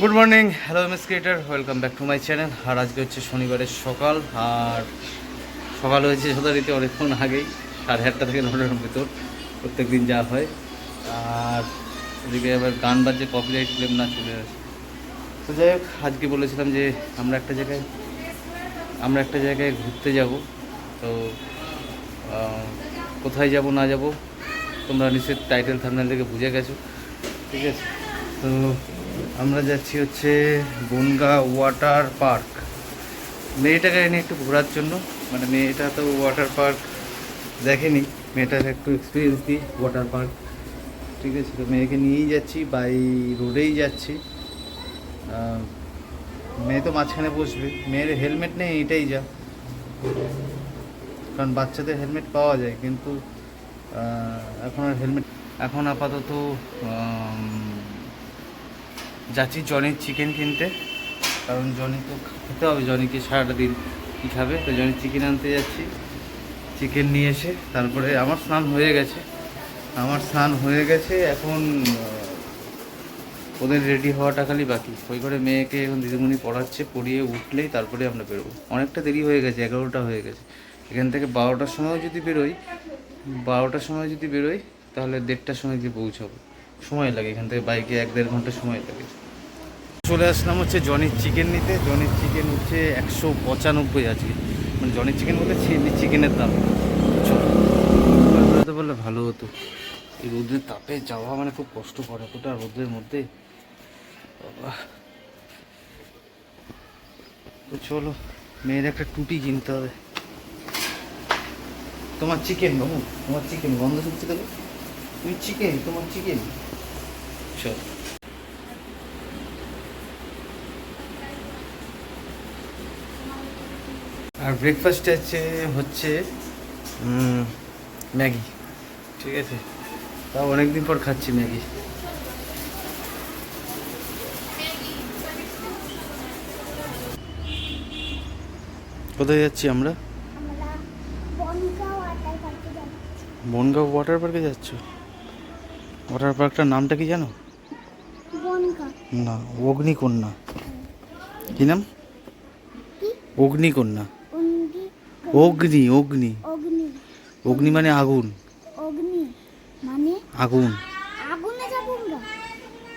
good morning hello M S creator welcome back to my channel আর আজকে হচ্ছে শনিবারের সকাল, আর সকাল হয়েছে যথারীতি অনেকক্ষণ আগেই, সাড়ে আটটা থেকে নটার ভিতর প্রত্যেক দিন যা হয়। আর এদিকে আবার গান বাজছে কপিরাইট ক্লেম না চলে আসে। তো যাই হোক, আজকে বলেছিলাম যে আমরা একটা জায়গায়, আমরা একটা জায়গায় ঘুরতে যাব। তো কোথায় যাব, না যাব, তোমরা নিশ্চয়ই টাইটেল থামনেল থেকে বুঝে গেছো। ঠিক আছে? তো আমরা যাচ্ছি হচ্ছে বনগা ওয়াটার পার্ক। মেয়েটাকে এনে একটু ঘোরার জন্য। মানে মেয়েটা তো ওয়াটার পার্ক দেখেনি। মেয়েটাকে একটু এক্সপিরিয়েন্স দিই ওয়াটার পার্ক ঠিক আছে, তো মেয়েকে নিয়েই যাচ্ছি বাই রোডেই যাচ্ছি। মেয়ে তো মাঝখানে বসবে। মেয়ের হেলমেট নেই, এটাই যা। কারণ বাচ্চাদের হেলমেট পাওয়া যায়, কিন্তু এখন আর হেলমেট এখন আপাতত যাচ্ছি জনির চিকেন কিনতে। কারণ জনি তো খেতে হবে, জনিকে সারাটা দিন কী খাবে? তো জনি চিকেন আনতে যাচ্ছি। চিকেন নিয়ে এসে তারপরে আমার স্নান হয়ে গেছে। আমার স্নান হয়ে গেছে, এখন ওদের রেডি হওয়াটা খালি বাকি। ওই করে মেয়েকে এখন দিদিমণি পড়াচ্ছে, পড়িয়ে উঠলেই তারপরে আমরা বেরোবো। অনেকটা দেরি হয়ে গেছে, এগারোটা হয়ে গেছে। এখান থেকে বারোটার সময় যদি বেরোই, বারোটার সময় যদি বেরোই, তাহলে দেড়টার সময় গিয়ে পৌঁছাবো। সময় লাগে, এখান থেকে বাইকে এক দেড় ঘণ্টা সময় লাগে। চলে আসলাম হচ্ছে জনির চিকেন নিতে। জনির চিকেন হচ্ছে একশো পঁচানব্বই আজকে। মানে জনির চিকেন বলতে চিকেনের দাম। চলো। বললে ভালো হতো। এই রোদের তাপে যাওয়া মানে খুব কষ্ট করে এতটা রোদের মধ্যে। বাবা। তো চলো, মেয়ের একটা টুপি কিনতে হবে। তোমার চিকেন বাবু? তোমার চিকেন গন্ধ শুনছে দেবো তুমি চিকেন তোমার চিকেন চল আর ব্রেকফাস্টে হচ্ছে হচ্ছে ম্যাগি ঠিক আছে? তাও অনেকদিন পর খাচ্ছি ম্যাগি। কোথায় যাচ্ছি আমরা? আমরা বনগাঁও আটাই পার্কে যাচ্ছি। বনগাঁও ওয়াটার পার্কে যাচ্ছ? ওয়াটার পার্কটার নামটা কি জানো? না অগ্নিকন্যা। কি? নাম? অগ্নিকন্যা। অগ্নি। অগ্নি অগ্নি। মানে আগুন। মানে? আগুন।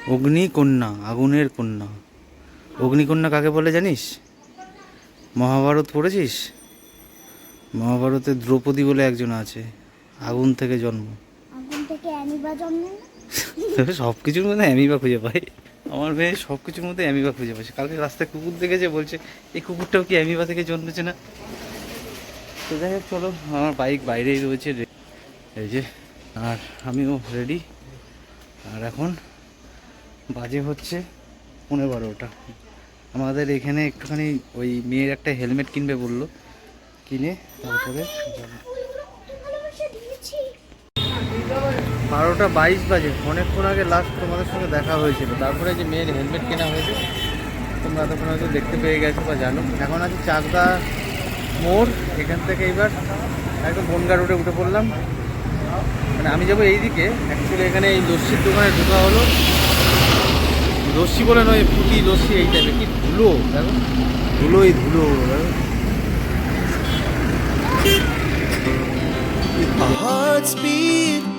অগ্নিকন্যা আগুনের কন্যা। অগ্নিকন্যা কাকে বলে জানিস? মহাভারত পড়েছিস? মহাভারতে দ্রৌপদী বলে একজন আছে আগুন থেকে জন্ম। থেকে অ্যানিবা সব কিছুর মধ্যে অ্যামিবা খুঁজে পাই। আমার মেয়ে সব কিছুর মধ্যে অ্যামিবা খুঁজে পাচ্ছে কালকে রাস্তায় কুকুর দেখেছে বলছে এই কুকুরটাও কি অ্যামিবা থেকে জন্মেছে না? তো যাই হোক চলো আমার বাইক বাইরেই রয়েছে। এই যে আর আমিও রেডি আর এখন বাজে হচ্ছে পনেরো বারোটা। আমাদের এখানে একটুখানি ওই মেয়ের একটা হেলমেট কিনবে বলল। কিনে তারপরে যাব বারোটা বাইশ বাজে। অনেকক্ষণ আগে লাস্ট তোমাদের সঙ্গে দেখা হয়েছিল। তারপরে যে মেয়ের হেলমেট কেনা হয়েছে তোমরা এতক্ষণ হয়তো দেখতে পেয়ে গেছো বা জানো। এখন আছে চাকদা মোড়। এখান থেকে এবার একদম বনগা রোডে উঠে পড়লাম। মানে আমি যাব এইদিকে। অ্যাকচুয়ালি এখানে এই লস্যির দোকানে ঢোকা হলো। লস্যি বলে নয় ফুটি লস্যি এই টাইপের কি ধুলো? দেখো। ধুলোই ধুলো। দেখো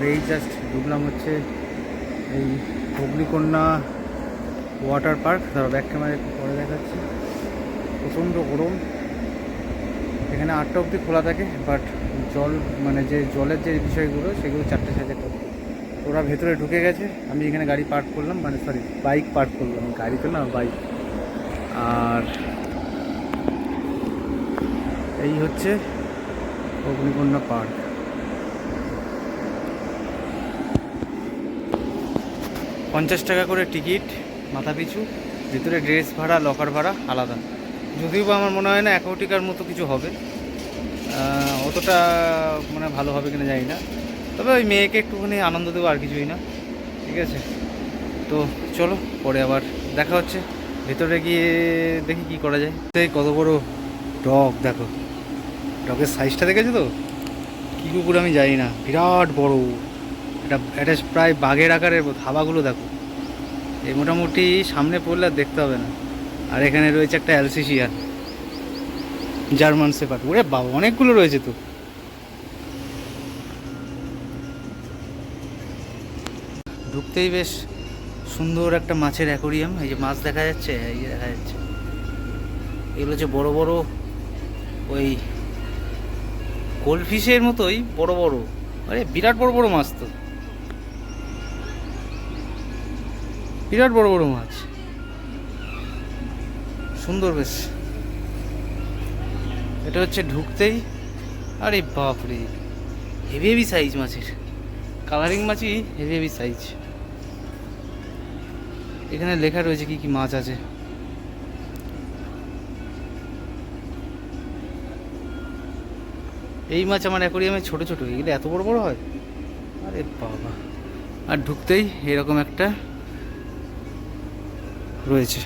আর এই জাস্ট ঢুকলাম হচ্ছে এই অগ্নিকন্যা ওয়াটার পার্ক তার ব্যাক ক্যামেরা একটু পরে দেখাচ্ছি। প্রচণ্ড গরম। এখানে আটটা অবধি খোলা থাকে বাট জল মানে যে জলের যে বিষয়গুলো, সেগুলো চারটে সাড়ে চারটে ওরা ভেতরে ঢুকে গেছে। আমি এখানে গাড়ি পার্ক করলাম মানে সরি বাইক পার্ক করলাম। গাড়ি তো না বাইক আর এই হচ্ছে অগ্নিকন্যা পার্ক পঞ্চাশ টাকা করে টিকিট, মাথা পিছু, ভিতরে ড্রেস ভাড়া, লকার ভাড়া, আলাদা। যদিও বা আমার মনে হয় না অ্যাকোটিকার মতো কিছু হবে। অতটা মানে ভালো হবে কিনা জানি না। তবে ওই মেয়েকে একটুখানি আনন্দ দেবো, আর কিছুই না। ঠিক আছে? তো চলো, পরে আবার দেখা হচ্ছে। ভেতরে গিয়ে দেখি কি করা যায়। সেই কত বড় ডগ, দেখো। ডগের সাইজটা দেখেছ তো? কী কুকুর আমি জানি না। বিরাট বড়। এটা এটা প্রায় বাঘের আকারের থাবাগুলো দেখো। এই মোটামুটি সামনে পড়লে আর দেখতে হবে না। আর এখানে রয়েছে একটা অ্যালসিসিয়ান। জার্মান সেপার ওরে বাবা, অনেকগুলো রয়েছে তো। ঢুকতেই বেশ সুন্দর একটা মাছের অ্যাকোরিয়াম। এই যে মাছ দেখা যাচ্ছে, এই যে দেখা যাচ্ছে। এগুলো হচ্ছে বড় বড় ওই গোল্ডফিশের মতোই বড় বড়। আরে বিরাট বড় বড় মাছ তো। বিরাট বড় বড় মাছ। সুন্দর বেশ। এটা হচ্ছে ঢুকতেই। আরে বাপরে হেভি হেভি সাইজ মাছের। কালারিং মাছই হেভি হেভি সাইজ এখানে লেখা রয়েছে কি কি মাছ আছে। এই মাছ আমার অ্যাকোরিয়ামে ছোট ছোট, এগুলো এত বড় বড় হয়? আরে বাবা। আর ঢুকতেই এরকম একটা রয়েছে।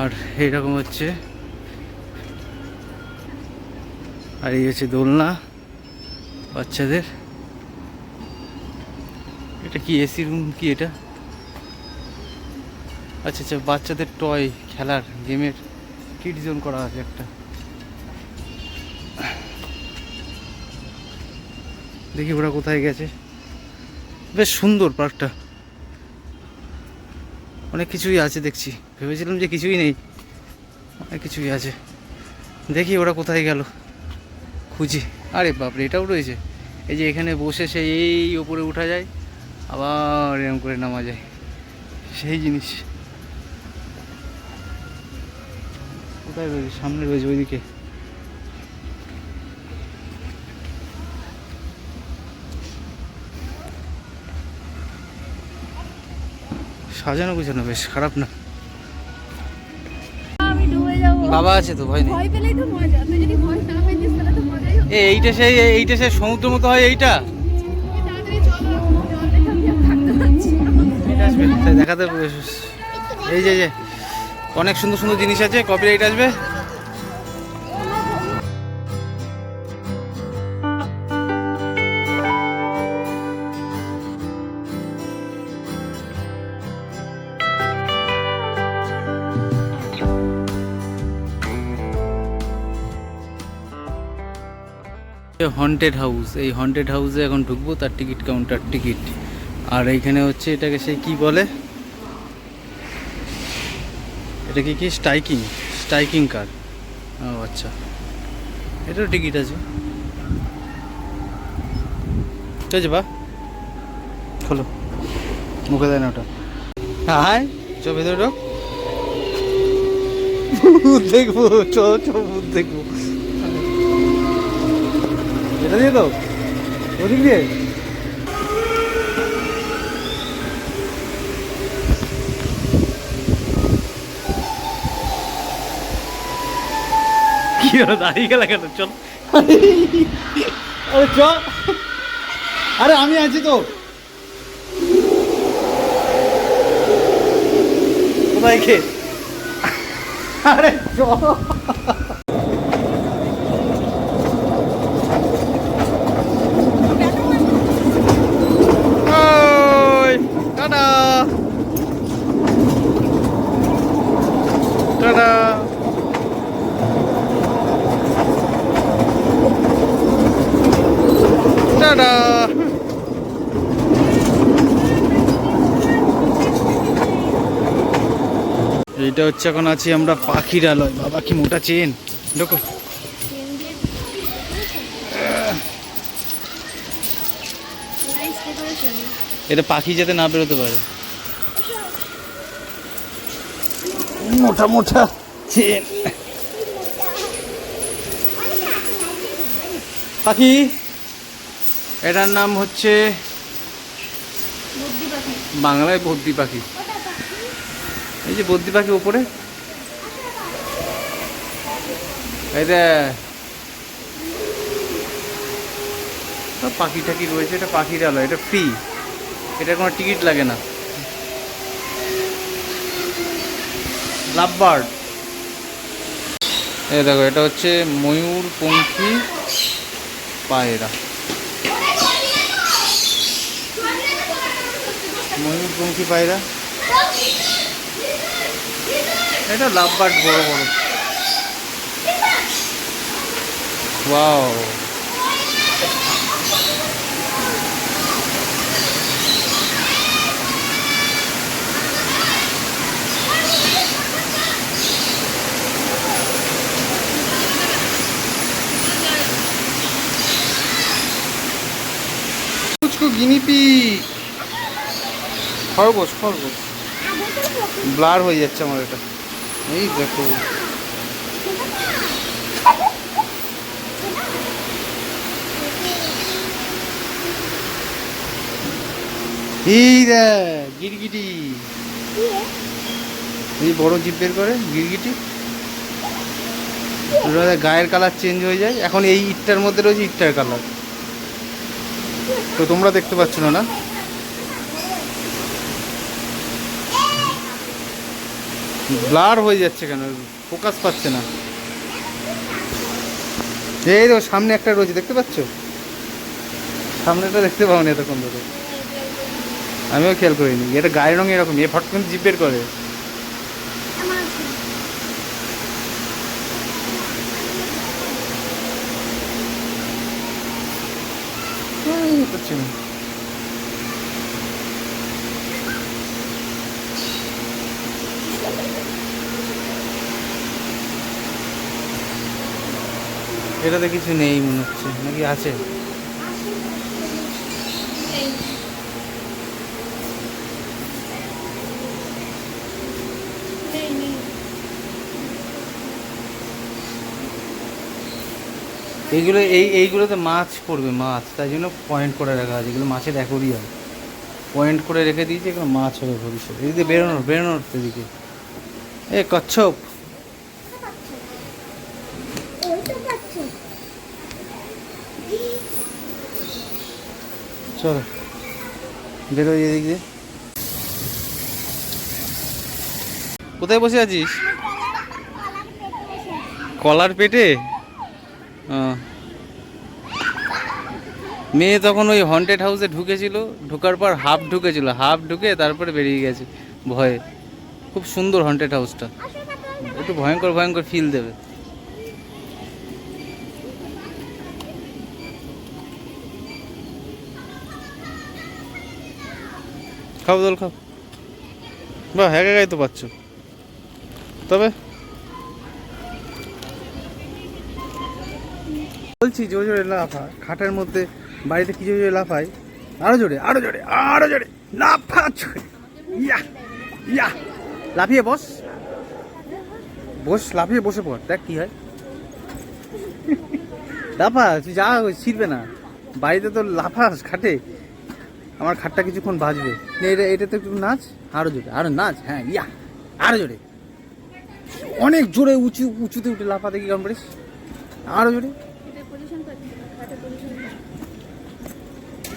আর এইরকম হচ্ছে। আর এই হচ্ছে দোলনা বাচ্চাদের। এটা কি এসি রুম কি এটা? আচ্ছা আচ্ছা বাচ্চাদের টয়, খেলার, গেমের, কিড জোন করা আছে একটা। দেখি ওরা কোথায় গেছে। বেশ সুন্দর পার্কটা। অনেক কিছুই আছে দেখছি। ভেবেছিলাম যে কিছুই নেই। অনেক কিছুই আছে। দেখি ওরা কোথায় গেল। খুঁজি। আরে বাপরে, এটাও রয়েছে। এই যে এখানে বসে সেই এই ওপরে উঠা যায়, আবার এরকম করে নামা যায়। সেই জিনিস। কোথায় রয়েছে? সামনে রয়েছে ওইদিকে। সাজানো গুছানো বেশ খারাপ না। বাবা আছে তো ভয় নেই। এইটা সেই এইটা সেই সমুদ্র মতো হয় এইটা? দেখাতে এই যে এই যে অনেক সুন্দর সুন্দর জিনিস আছে কপিরাইট আসবে। হন্টেড হাউস এই হন্টেড হাউসে এখন ঢুকবো, তার টিকিট কাউন্টার টিকিট। আর এইখানে হচ্ছে এটাকে সে কি বলে? এটা কি কি? স্ট্রাইকিং স্ট্রাইকিং কার ও আচ্ছা। এটাও টিকিট আছে। ঠিক আছে, বা। খোলো। মুখে দেয় না ওটা। হাই চ ভেতরে ঢোক দেখব, চ চ, দেখব। এটা দিয়ে তো ওদিক দিয়ে। কি হলো দাঁড়িয়ে গেল কেন? চল। আরে চ। আরে আমি আছি তো। কোথায় খে আরে চ ওই টাটা টাটা এটা হচ্ছে এখন আছি আমরা পাখির পাখিরালয় বাবা কি মোটা চেন। দেখো। এটা পাখি যাতে না বেরোতে পারে। মোটা মোটা। চেন। পাখি। এটার নাম হচ্ছে বাংলায় বদ্যি পাখি। এই যে বদ্যি পাখি উপরে। এটা সব পাখি টাখি রয়েছে, এটা পাখির আলো, এটা ফ্রি এটা কোনো টিকিট লাগে না। লাভ বার্ড এই দেখো, এটা হচ্ছে ময়ূর, পঙ্খী, পায়রা। ময়ূর, পঙ্খী, পায়রা। এটা লাভ বার্ড বড় বড়। ওয়াও। গিনিপি খরগোশ খরগোশ। ব্লার হয়ে যাচ্ছে আমার এটা। এই দেখো। গিরগিটি। এই বড় জিপ বের করে, গিরগিটি। গায়ের কালার চেঞ্জ হয়ে যায়। এখন এই ইটটার মধ্যে রয়েছে ইটটার কালার। তো তোমরা দেখতে পাচ্ছ না? ব্লার হয়ে যাচ্ছে কেন? ফোকাস পাচ্ছে না। এই দেখো সামনে একটা রয়েছে দেখতে পাচ্ছ? সামনেটা দেখতে পাও না এতক্ষণ ধরে। আমিও খেয়াল করিনি। এটা গায়ের রঙ এরকম, এ ফট করে জিপ বের করে। করছে না। এটাতে কিছু নেই মনে হচ্ছে। নাকি আছে? এইগুলো, এই, এইগুলোতে মাছ পড়বে, মাছ। তাই জন্য পয়েন্ট করে রাখা আছে। এগুলো মাছের অ্যাকোরিয়াম পয়েন্ট করে রেখে দিয়েছে, এগুলো মাছ হবে ভবিষ্যৎ এদিকে বেরোনোর বেরোনোর এদিকে। এ কচ্ছপ ওই তো পাচ্ছ চলো, বেরোই এদিক কোথায় বসে আছিস? কলার পেটে? মেয়ে তখন ওই হন্টেড হাউসে ঢুকেছিল, ঢোকার পর হাফ ঢুকেছিল হাফ ঢুকে তারপরে বেরিয়ে গেছে, ভয়ে। খুব সুন্দর হন্টেড হাউসটা একটু ভয়ঙ্কর ভয়ঙ্কর ফিল দেবে। খাও, জল খাও। বাহ, একা একাই তো পাচ্ছ। তবে? বলছি, জোরে জোরে লাফা। খাটের মধ্যে বাড়িতে কি জোরে জোরে লাফাই আরও জোরে আরও জোরে আরও জোরে। লাফা। ইয়া ইয়া। লাফিয়ে বস। বস, লাফিয়ে বসে পড়। দেখ কি হয়। লাফা, তুই যা ছিড়বে না। বাড়িতে তো লাফাস খাটে। আমার খাটটা কিছুক্ষণ বাজবে এটা এটা তো একটু নাচ আরও জোরে আরও নাচ হ্যাঁ ইয়া আরও জোরে অনেক জোরে উঁচু উঁচুতে উঠে লাফা দেখি কেমন পারিস আরও জোরে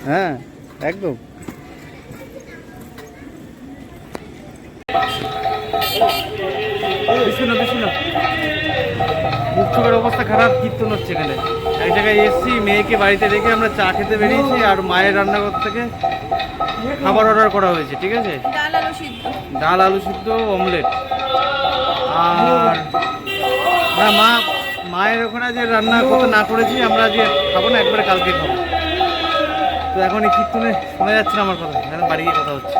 হ্যাঁ একদম বিছুনা বিছুনা মুখ চোখের অবস্থা খারাপ কীর্তন হচ্ছে এখানে? এক জায়গায় এসেছি মেয়েকে বাড়িতে রেখে আমরা চা খেতে বেরিয়েছি আর মায়ের রান্নাঘর থেকে খাবার অর্ডার করা হয়েছে ঠিক আছে? ডাল আলু সিদ্ধ। অমলেট আর না মা মায়ের ওখানে যে রান্না করতে না করেছি আমরা আজকে খাব না একবারে কালকে খাব। তো এখন এই কীর্তনে শোনা যাচ্ছে না আমার কথা এখন বাড়ি গিয়ে কথা হচ্ছে।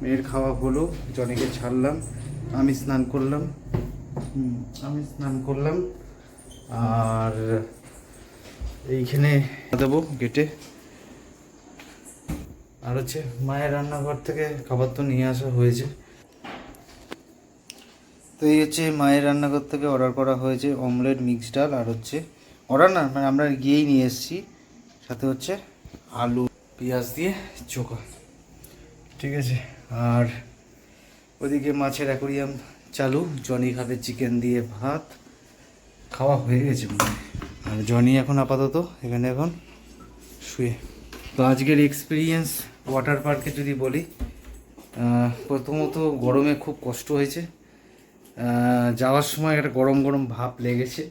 মেয়ের খাওয়া হলো, জনিকে ছাড়লাম, আমি স্নান করলাম আমি স্নান করলাম, আর এইখানে দেবো গেটে আর হচ্ছে মায়ের রান্নাঘর থেকে খাবার তো নিয়ে আসা হয়েছে। তো এই হচ্ছে মায়ের রান্নাঘর থেকে অর্ডার করা হয়েছে অমলেট মিক্স ডাল, আর হচ্ছে অর্ডার না মানে আমরা গিয়েই নিয়ে এসেছি। সাথে হচ্ছে আলু, পেঁয়াজ দিয়ে চোখা। ঠিক আছে। আর ওদিকে মাছের অ্যাকোরিয়াম চালু। জনি খাবে চিকেন দিয়ে ভাত। খাওয়া হয়ে গেছে আর জনি এখন আপাতত এখানে এখন শুয়ে। তো আজকের এক্সপিরিয়েন্স ওয়াটার পার্কে যদি বলি প্রথমত গরমে খুব কষ্ট হয়েছে। যাওয়ার সময় একটা গরম গরম ভাব লেগেছে।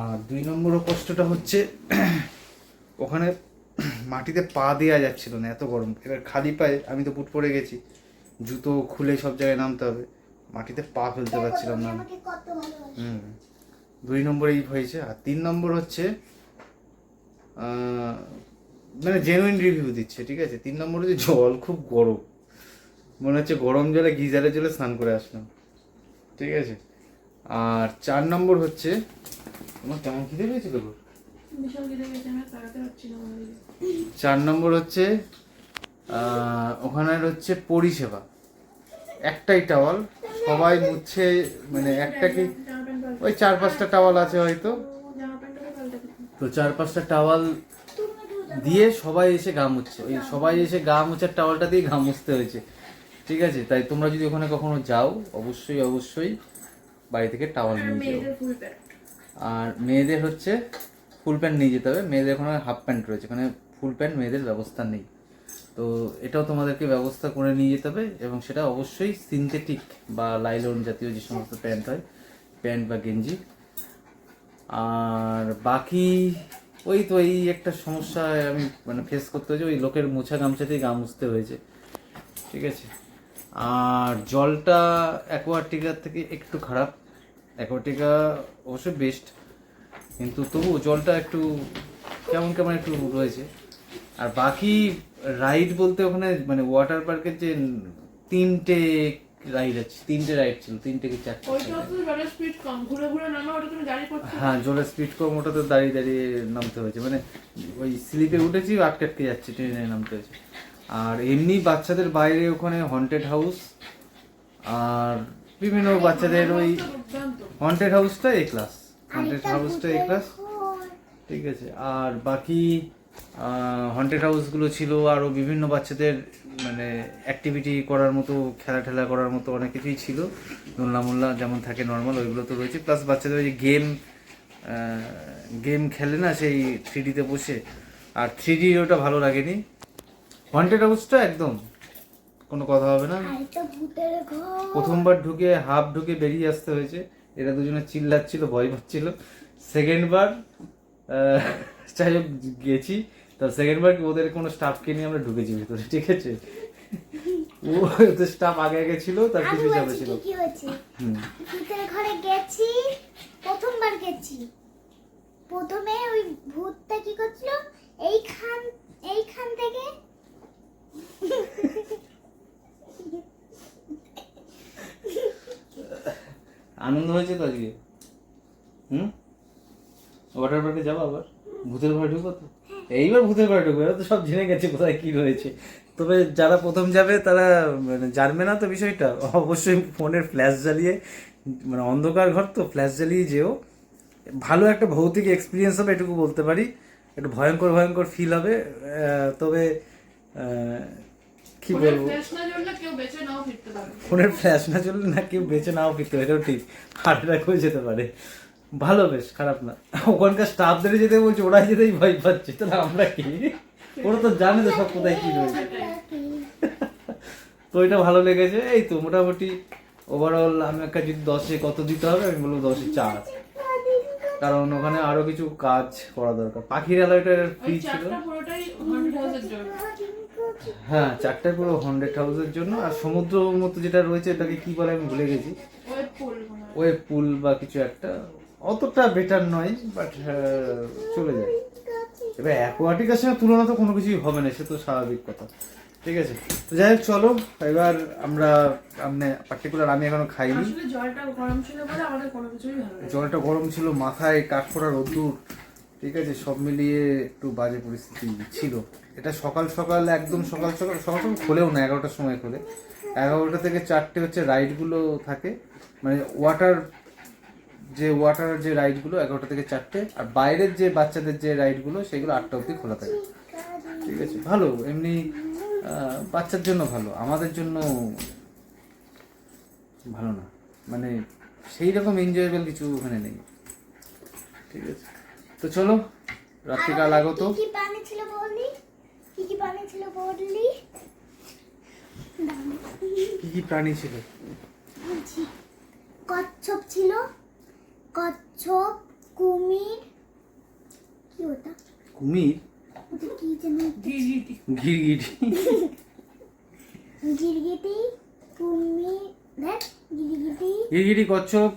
আর দুই নম্বরও কষ্টটা হচ্ছে, ওখানে মাটিতে পা দেওয়া যাচ্ছিল না এত গরম। এবার খালি পায়ে আমি তো বুট পরে গেছি জুতো খুলে সব জায়গায় নামতে হবে। মাটিতে পা ফেলতে পারছিলাম না হুম দুই নম্বর এই হয়েছে। আর তিন নম্বর হচ্ছে মানে জেনুইন রিভিউ দিচ্ছে ঠিক আছে? তিন নম্বর হচ্ছে জল খুব গরম। মনে হচ্ছে গরম জলে গিজারের জলে স্নান করে আসলাম ঠিক আছে? আর চার নম্বর হচ্ছে তোমার কেমন খিদে পেয়েছিল গো? চার নম্বর হচ্ছে ওখানের হচ্ছে পরিষেবা। একটাই টাওয়াল সবাই মুচ্ছে মানে একটা কি ওই চার পাঁচটা টাওয়াল আছে হয়তো। তো চার পাঁচটা টাওয়াল দিয়ে সবাই এসে গা মুছছে ওই সবাই এসে গা মুছার টাওয়ালটা দিয়ে ঘা মুছতে হয়েছে। ঠিক আছে তাই তোমরা যদি ওখানে কখনো যাও অবশ্যই অবশ্যই বাড়ি থেকে টাওয়াল নিয়ে যাও। আর মেয়েদের হচ্ছে ফুল প্যান্ট নিয়ে যেতে হবে। মেয়েদের ওখানে হাফ প্যান্ট রয়েছে। ওখানে ফুল প্যান্ট মেয়েদের ব্যবস্থা নেই। তো এটাও তোমাদেরকে ব্যবস্থা করে নিয়ে যেতে হবে এবং সেটা অবশ্যই সিনথেটিক বা লাইলন জাতীয় যে সমস্ত প্যান্ট হয়, প্যান্ট বা গেঞ্জি। আর বাকি ওই তো এই একটা সমস্যা আমি মানে ফেস করতে হয়েছে। ওই লোকের মোছা গামছাতেই গা মুছতে হয়েছে। ঠিক আছে? আর জলটা অ্যাকোয়াটিকার থেকে একটু খারাপ। অ্যাকোয়াটিকা অবশ্যই বেস্ট কিন্তু তবু জলটা একটু কেমন কেমন একটু রয়েছে আর বাকি রাইড বলতে ওখানে মানে ওয়াটার পার্কের যে তিনটে রাইড আছে তিনটে রাইড ছিল তিনটে কি চারটে তো জলের স্পিড কম ওটা হ্যাঁ ওটাতে দাঁড়িয়ে দাঁড়িয়ে নামতে হয়েছে মানে ওই স্লিপে উঠেছি আটকে আটকে যাচ্ছে ট্রেনে নামতে হয়েছে আর এমনি বাচ্চাদের বাইরে ওখানে হন্টেড হাউস আর বিভিন্ন বাচ্চাদের ওই হন্টেড হাউসটা এ ক্লাস হন্টেড হাউসটা এ ক্লাস ঠিক আছে আর বাকি হন্টেড হাউসগুলো ছিল আরও বিভিন্ন বাচ্চাদের মানে অ্যাক্টিভিটি করার মতো খেলা ঠেলা করার মতো অনেক কিছুই ছিল। দোলনা মোল্লা যেমন থাকে নর্মাল ওইগুলো তো রয়েছে। প্লাস বাচ্চাদের ওই যে গেম গেম খেলে না সেই থ্রি ডিতে বসে। আর থ্রি ডি ওটা ভালো লাগেনি। হন্টেড হাউসটা একদম কোনো কথা হবে না। প্রথমবার ঢুকে হাফ ঢুকে বেরিয়ে আসতে হয়েছে। এরা দুজনে চিল্লাচ্ছিল ভয় পাচ্ছিল। সেকেন্ড বার আহ, যাই হোক গেছি। তো সেকেন্ড বার ওদের কোনো স্টাফকে নিয়ে আমরা ঢুকেছি ভিতরে ঠিক আছে? ও তো স্টাফ আগে আগে ছিল তার কিছু যাবে ছিল। কি হয়েছে? ভূতের ঘরে গেছি প্রথমবার গেছি। প্রথমে ওই ভূতটা কি করছিল? এইখান এইখান থেকে আনন্দ হয়েছে তো আজকে? হুম? ওয়াটার পার্কে যাব আবার? ভূতের ঘরে ঢুকবো তো? এইবার ভূতের ঘরে ঢুকবো এরা তো সব জেনে গেছে কোথায় কি রয়েছে। তবে যারা প্রথম যাবে, তারা মানে জানবে না তো বিষয়টা। অবশ্যই ফোনের ফ্ল্যাশ জ্বালিয়ে মানে অন্ধকার ঘর তো ফ্ল্যাশ জ্বালিয়ে যেও। ভালো একটা ভৌতিক এক্সপিরিয়েন্স হবে, এটুকু বলতে পারি। একটু ভয়ঙ্কর ভয়ঙ্কর ফিল হবে। তবে কি বলব? ফোনের ফ্ল্যাশ না চললে না কেউ বেঁচে নাও ফিরতে পারে। এটাও ঠিক। হার্ট অ্যাটাক হয়ে যেতে পারে। ভালো বেশ খারাপ না। ওখানকার স্টাফদের যেতে বলছে ওরাই যেতেই ভয় পাচ্ছে। তাহলে আমরা কি? ওরা তো জানে তো সব কোথায় কি রয়েছে। তো এটা ভালো লেগেছে। এই তো মোটামুটি ওভারঅল আমি একটা যদি দশে কত দিতে হবে আমি বলব দশে চার। কারণ ওখানে আরও কিছু কাজ করা দরকার। পাখির আলোটা ফ্রি ছিল। হ্যাঁ চারটা পুরো হান্ড্রেড হাউসের জন্য আর সমুদ্র মতো যেটা রয়েছে এটাকে কি বলে আমি ভুলে গেছি। ওয়েব পুল হয় বা কিছু একটা। অতটা বেটার নয় বাট চলে যায়। এবার অ্যাকোয়াটিকের সঙ্গে তুলনা তো কোনো কিছুই হবে না সে তো স্বাভাবিক কথা। ঠিক আছে? তো যাই হোক চলো এবার আমরা মানে পার্টিকুলার আমি এখনও খাইনি। জলটা গরম ছিল বলে আমাদের কোনো কিছুই জলটা গরম ছিল মাথায় কাঠফোড়া রোদ্দুর। ঠিক আছে, সব মিলিয়ে একটু বাজে পরিস্থিতি ছিল। এটা সকাল সকাল, একদম সকাল সকাল সকাল সকাল খোলেও না, এগারোটার সময় খোলে। এগারোটা থেকে চারটে হচ্ছে রাইডগুলো থাকে। মানে ওয়াটার, যে ওয়াটার যে রাইডগুলো, এগারোটা থেকে চারটে। আর বাইরের যে বাচ্চাদের যে রাইডগুলো, সেগুলো আটটা অবধি খোলা থাকে। ঠিক আছে, ভালো, এমনি বাচ্চার জন্য ভালো, আমাদের জন্য ভালো না। মানে সেই রকম এনজয়েবল কিছু ওখানে নেই। ঠিক আছে। তো চলো রাত্রিকাল আগত। কি কি পানি ছিল বললি কি কি পানি ছিল বললি কি কি প্রাণী ছিল? কচ্ছপ ছিল কচ্ছপ কুমির কি ওটা? কুমির? কি যেন গিরগিটি। গিরগিটি। কুমির দেখ গিরগিটি। গিরগিটি কচ্ছপ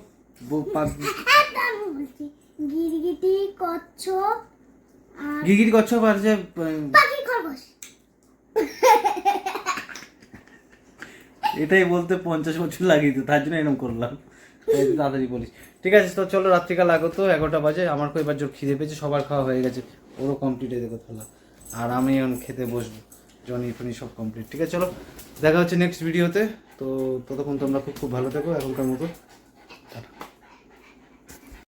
গিরগিটি কচ্ছপ আর গিরগিটি কচ্ছপ আর যে পাখি খরগোশ। এটাই বলতে পঞ্চাশ বছর লাগিয়ে দিত তার জন্য এরকম করলাম। তাড়াতাড়ি বলিস। ঠিক আছে তো চলো রাত্রিকাল আগত এগারোটা বাজে। আমার কো এবার জোর খিদে পেয়েছে সবার খাওয়া হয়ে গেছে। ওরও কমপ্লিট হয়ে দেখো থালা। আর আমি এখন খেতে বসবো। জনি ফনি সব কমপ্লিট ঠিক আছে চলো দেখা হচ্ছে নেক্সট ভিডিওতে তো ততক্ষণ তোমরা খুব খুব ভালো থেকো এখনকার মতো।